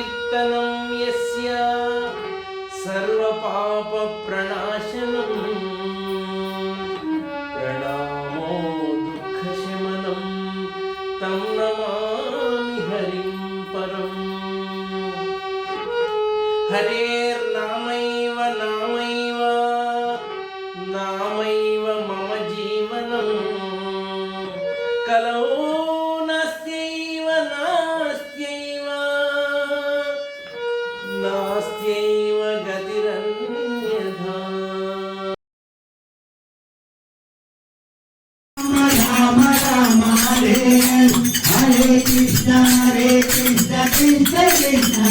कीर्तनं यस्य सर्वपापप्रणाशनम्। प्रणामो दुःखशमनं तं नमामि हरिं परम्। हरेर्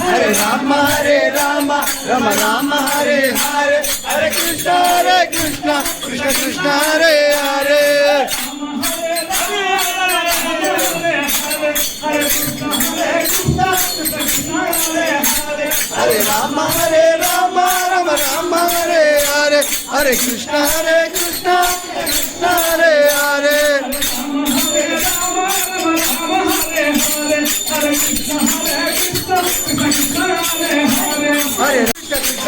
హరే రామ హరే రామ రమ రామ హరే హరే హరే కృష్ణ హరే కృష్ణ కృష్ణ కృష్ణ హరే హరే హరే రామ హరే రామ రమ రామ హరే హరే హరే కృష్ణ హరే కృష్ణ కృష్ణ హరే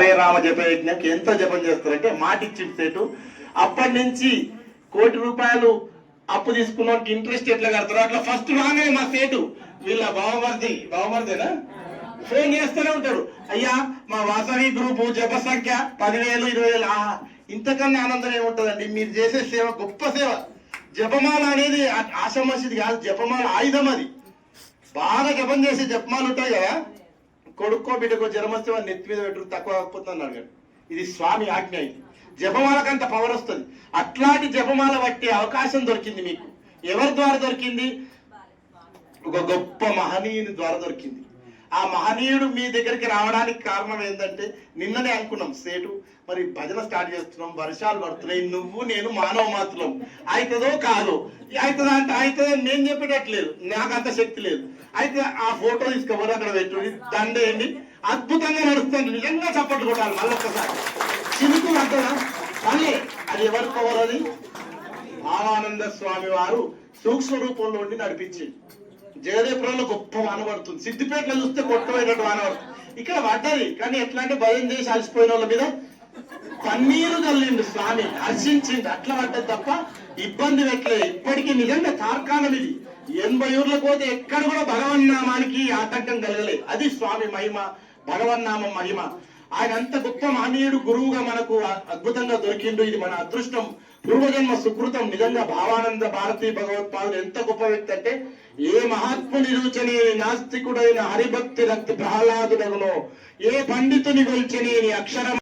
జపయజ్ఞకి ఎంత జపం చేస్తారంటే మాట ఇచ్చింది సేటు. అప్పటి నుంచి కోటి రూపాయలు అప్పు తీసుకున్న ఇంట్రెస్ట్ ఎట్లా కడతారు అట్లా ఫస్ట్ రాగానే మా సేటు. వీళ్ళ బావమర్ది బావమర్దేనా? ఫోన్ చేస్తూనే ఉంటాడు. అయ్యా మా వాసవి గ్రూపు జప సంఖ్య పదివేలు ఇరవై వేలు ఆహా, ఇంతకన్నా ఆనందం ఏముంటుందండి? మీరు చేసే సేవ గొప్ప సేవ. జపమాల అనేది ఆశ మసిది కాదు జపమాల ఆయుధం అది. బాగా జపం చేసే జపమాలు ఉంటాయి కదా. కొడుక్కో బిడ్డకో జ్వరమస్తే నెత్తి మీద పెట్టుకు తక్కువ కాకపోతే అన్నాడు ఇది స్వామి ఆజ్ఞ ఇది. జపమాలకంత పవర్ వస్తుంది. అట్లాంటి జపమాల పట్టే అవకాశం దొరికింది మీకు. ఎవరి ద్వారా దొరికింది? ఒక గొప్ప మహనీయుని ద్వారా దొరికింది. ఆ మహనీయుడు మీ దగ్గరికి రావడానికి కారణం ఏంటంటే నిన్ననే అనుకున్నాం సేటు మరి భజన స్టార్ట్ చేస్తున్నాం వర్షాలు పడుతున్నాయి నువ్వు నేను మానవ మాత్రం. అవుతుందో కాదో? అవుతుందా అంటే అవుతుందో నేను చెప్పేటట్లేదు. నాకు అంత శక్తి లేదు. అయితే ఆ ఫోటో తీసుకోవాలి అక్కడ పెట్టుకుని దండేయండి అద్భుతంగా నడుస్తుంది. నిజంగా చప్పట్లు కొట్టాలి మళ్ళీ ఒక్కసారి చినుకు అంటదా మళ్ళీ అది ఎవరు పోవాలని భావానంద స్వామి వారు సూక్ష్మ రూపంలో ఉండి నడిపించింది. జగదేపురంలో గొప్ప వాన పడుతుంది. సిద్దిపేటలో చూస్తే కొట్టమైనట్టు వాన పడుతుంది. ఇక్కడ పడ్డది కానీ ఎట్లా అంటే భయం చేసి అలసిపోయిన వాళ్ళ మీద కన్నీరు చల్లిండు స్వామి. హర్షించిండు. అట్లా పడ్డది తప్ప ఇబ్బంది పెట్టలేదు. ఇప్పటికీ నిజంగా తార్కాణం ఇది. ఎనభై ఊర్లకు పోతే ఎక్కడ కూడా భగవన్నామానికి ఆటంకం కలగలేదు. అది స్వామి మహిమ భగవన్నామం మహిమ. ఆయన అంత గొప్ప మానీయుడు గురువుగా మనకు అద్భుతంగా దొరికిండు. ఇది మన అదృష్టం. పూర్వజన్మ సుకృతం నిజంగా భావానంద భారతీ భగవత్పాదులు ఎంత గొప్ప వ్యక్తి అంటే ఏ మహాత్ముని రుచని నాస్తికుడైన హరిభక్తి రక్తి ప్రహ్లాదుడగునో ఏ పండితుని గొల్చని అక్షరం